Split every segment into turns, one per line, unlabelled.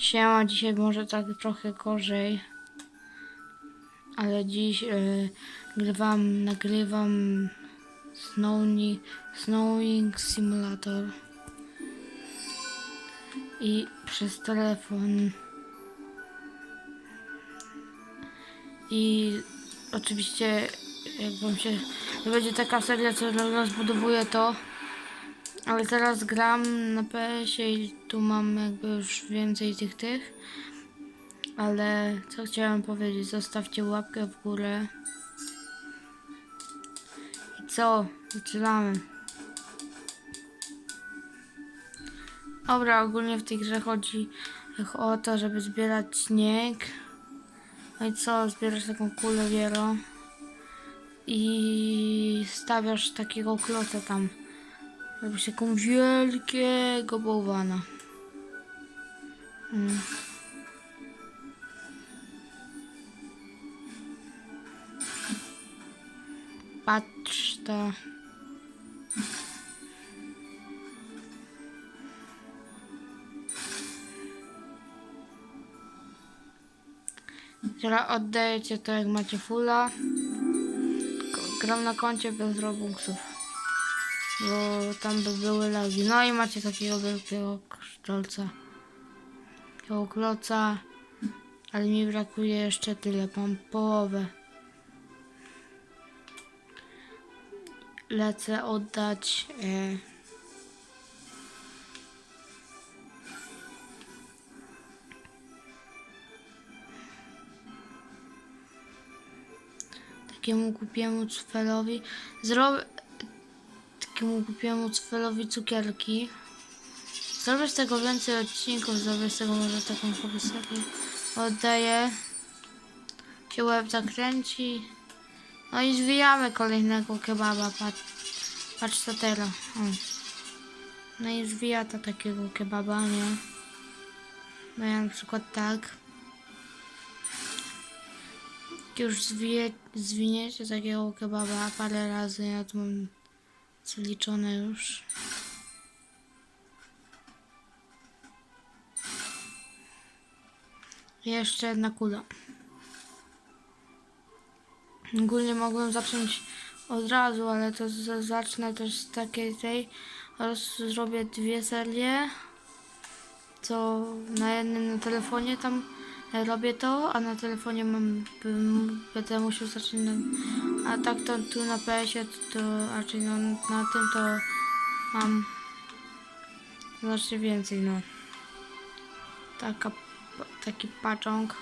Siema, dzisiaj może tak trochę gorzej. Ale dziś y, grywam, nagrywam Snowni, Snowing Simulator. I przez telefon. I oczywiście jak wam się będzie taka seria, co rozbudowuje to. Ale teraz gram na PS-ie i tu mam jakby już więcej tych tych. Ale co chciałem powiedzieć, zostawcie łapkę w górę. I co? Zaczynamy. Dobra, ogólnie w tej grze chodzi o to, żeby zbierać śnieg. No i co? Zbierasz taką kulę wielo. I stawiasz takiego kloca tam. Robisz taką wielkiego bałwana. Mm. Patrz to. Teraz oddajecie to jak macie fulla. Ko- Gram na koncie bez robuxów bo tam by były lagi. No i macie takiego wielkiego kształca. Takiego kloca. Ale mi brakuje jeszcze tyle. Mam połowę. Lecę oddać. E, takiemu głupiemu cfelowi. Zrobię takiemu głupiemu cfelowi cukierki. Zrobię z tego więcej odcinków, zrobię z tego może taką serię. Oddaję. Się łeb zakręci. No i zwijamy kolejnego kebaba. Patrz, patrz to teraz. No i zwija to takiego kebaba, nie? No ja na przykład tak. Już zwiję, zwiniecie takiego kebaba parę razy, ja tu mam zaliczone już. Jeszcze jedna kula. Ogólnie mogłem zacząć od razu, ale to zacznę też z takiej tej. Oraz zrobię dwie serie. Co na jednym na telefonie tam robię to, a na telefonie mam, będę musiał zacząć a tak to tu na PS-ie to, to raczej no, na tym to mam znacznie więcej, no. Taka, taki paczong.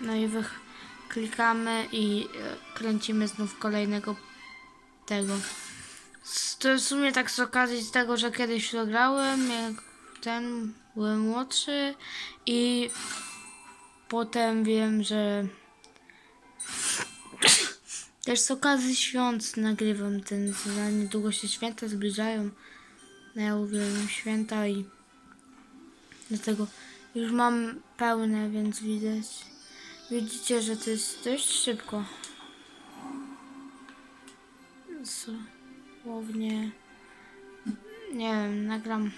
No i wych klikamy i e, kręcimy znów kolejnego tego. To w sumie tak z okazji z tego, że kiedyś to grałem, jak ten byłem młodszy i potem wiem, że też z okazji świąt nagrywam ten, za niedługo się święta zbliżają. No ja uwielbiam święta i dlatego już mam pełne, więc widać. Widzicie, że to jest dość szybko. Słownie. Nie wiem, nagram.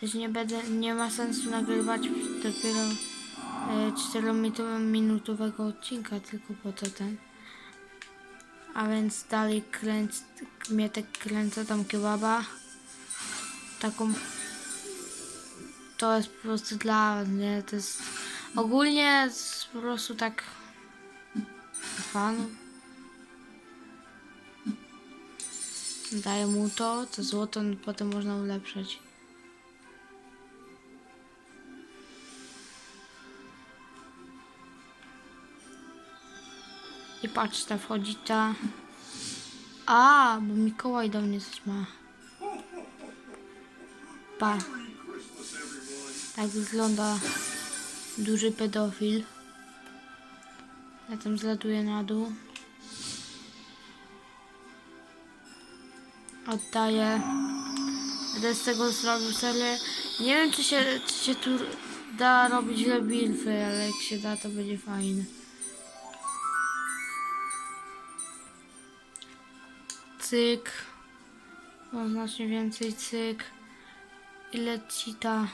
Też nie będę, nie ma sensu nagrywać dopiero e, 4-minutowego odcinka, tylko po to ten. A więc dalej kręć, Mietek kręcę tam kebaba. Taką to jest po prostu dla mnie, to jest ogólnie jest po prostu tak fanów. Daję mu to, to złoto potem można ulepszać. I patrz, ta wchodzi ta. A, bo Mikołaj do mnie coś ma. Pa. Tak wygląda duży pedofil. Ja tam zlatuję na dół. Oddaję. Będę z tego zrobił serię. Nie wiem, czy się, czy się tu da robić lebilfy, ale jak się da, to będzie fajne. Cyk. No, znacznie więcej cyk. I leci ta.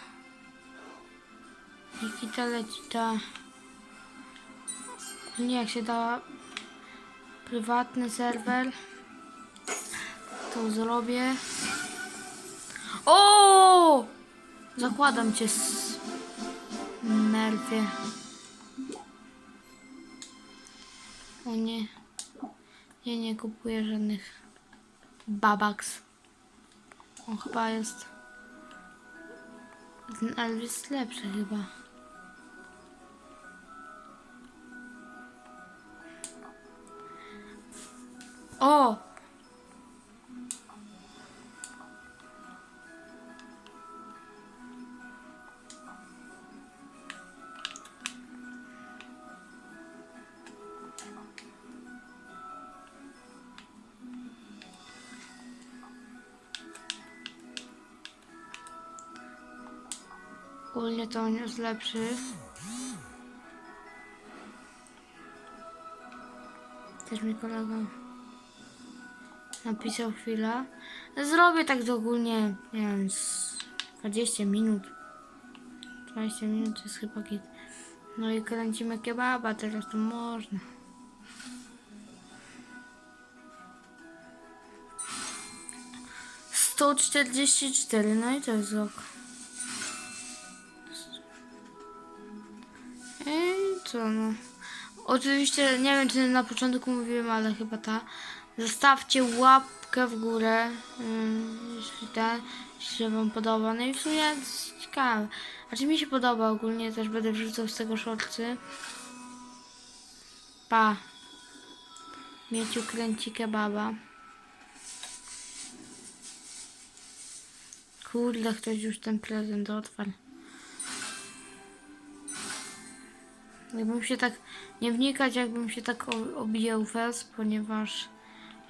Nikita leci ta. Nie, jak się da prywatny serwer, to zrobię. O! Zakładam cię z nerwie. O nie. Ja nie kupuję żadnych babaks. On chyba jest. Ten Elvis lepszy chyba. O! Ogólnie to on jest lepszy. Też mi kolega napisał chwilę. Zrobię tak ogólnie, nie wiem, z 20 minut. 20 minut jest chyba git. No i kręcimy kebaba, teraz to można. Sto czterdzieści cztery, no i to jest rok. No. Oczywiście, nie wiem czy na początku mówiłem, ale chyba ta. Zostawcie łapkę w górę, ym, jeśli ten, się wam podoba. No i w sumie jest ciekawe. Znaczy mi się podoba ogólnie, też będę wrzucał z tego shortsy. Pa. Mieciu kręci kebaba. Kurde, ktoś już ten prezent otwarł. Jakbym się tak nie wnikać, jakbym się tak obijał fest, ponieważ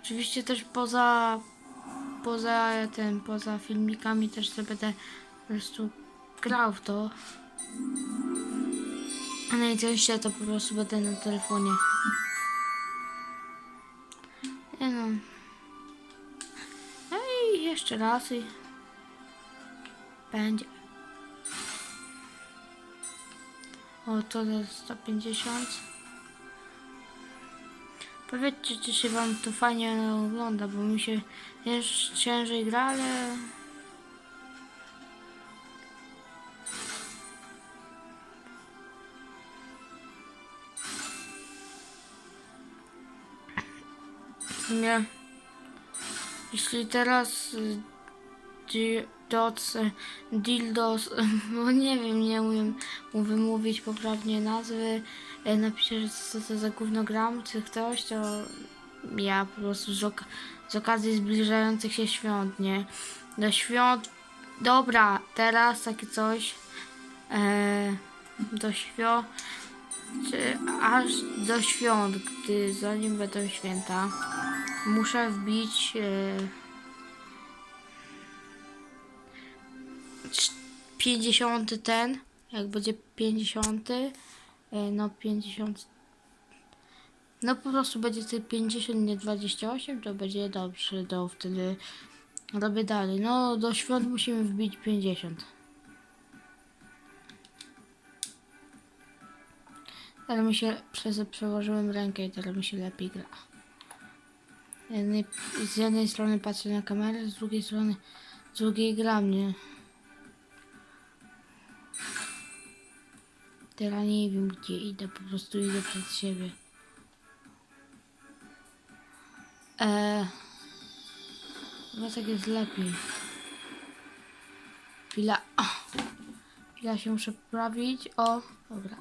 oczywiście też poza poza tym, poza filmikami też sobie będę po prostu grał w to. A najczęściej to po prostu będę na telefonie. Nie no. No i jeszcze raz i będzie. O, to jest 150. Powiedzcie, czy się wam to fajnie ogląda, bo mi się też ciężej gra, ale... Sumie, jeśli teraz y, dildos, bo nie wiem, nie umiem mu wymówić poprawnie nazwy, y, napisze, że co to za gówno gram, czy ktoś, to ja po prostu z, ok- z okazji zbliżających się świąt, nie? Do świąt, dobra, teraz takie coś, e, do świąt, czy aż do świąt, gdy zanim będą święta, muszę wbić e, 50 ten, jak będzie 50, e, no 50, no po prostu będzie ty 50, nie 28, to będzie dobrze, to wtedy robię dalej. No do świąt musimy wbić 50. Teraz mi się, przez przełożyłem rękę i teraz mi się lepiej gra. Z jednej strony patrzę na kamerę, z drugiej strony, z drugiej gra mnie. Teraz nie wiem gdzie idę, po prostu idę przed siebie. Eee, chyba tak jest lepiej. Chwila. Chwila się muszę poprawić. O, dobra.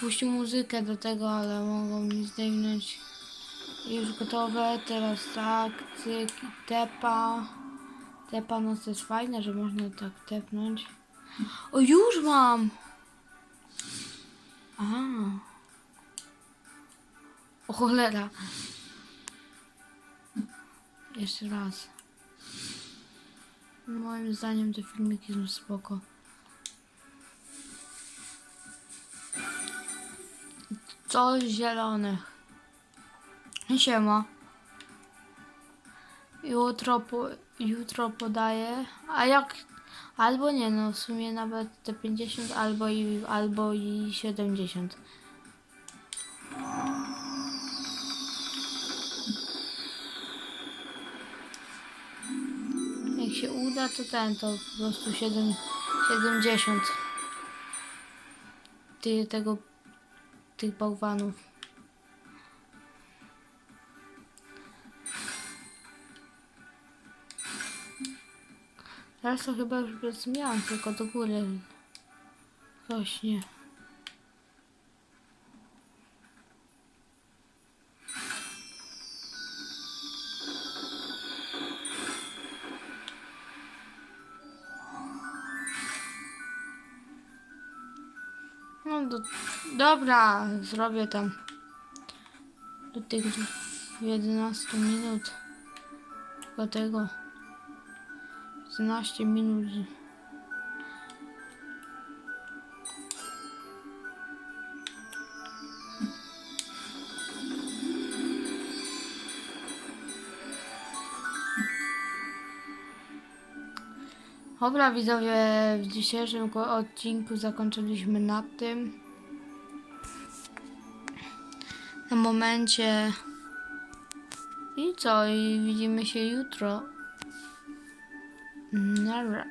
Puścił muzykę do tego, ale mogą mi zdejmnąć. Już gotowe, teraz tak, cyk i tepa. Tepa no to jest fajne, że można tak tepnąć. O, już mam! Aha. O cholera. Jeszcze raz. Moim zdaniem te filmiki są spoko. 100 zielonych. Siema. Jutro, po, jutro podaję. A jak? Albo nie, no w sumie nawet te 50, albo i, albo i 70. Jak się uda, to ten, to po prostu 7, 70. Ty, tego, tych bałwanów. Teraz to chyba już bez zmian, tylko do góry rośnie. No do, dobra, zrobię tam do tych 11 minut. Do tego 11 minut. Dobra widzowie, w dzisiejszym odcinku zakończyliśmy na tym. Na momencie. I co? I widzimy się jutro. Mm, never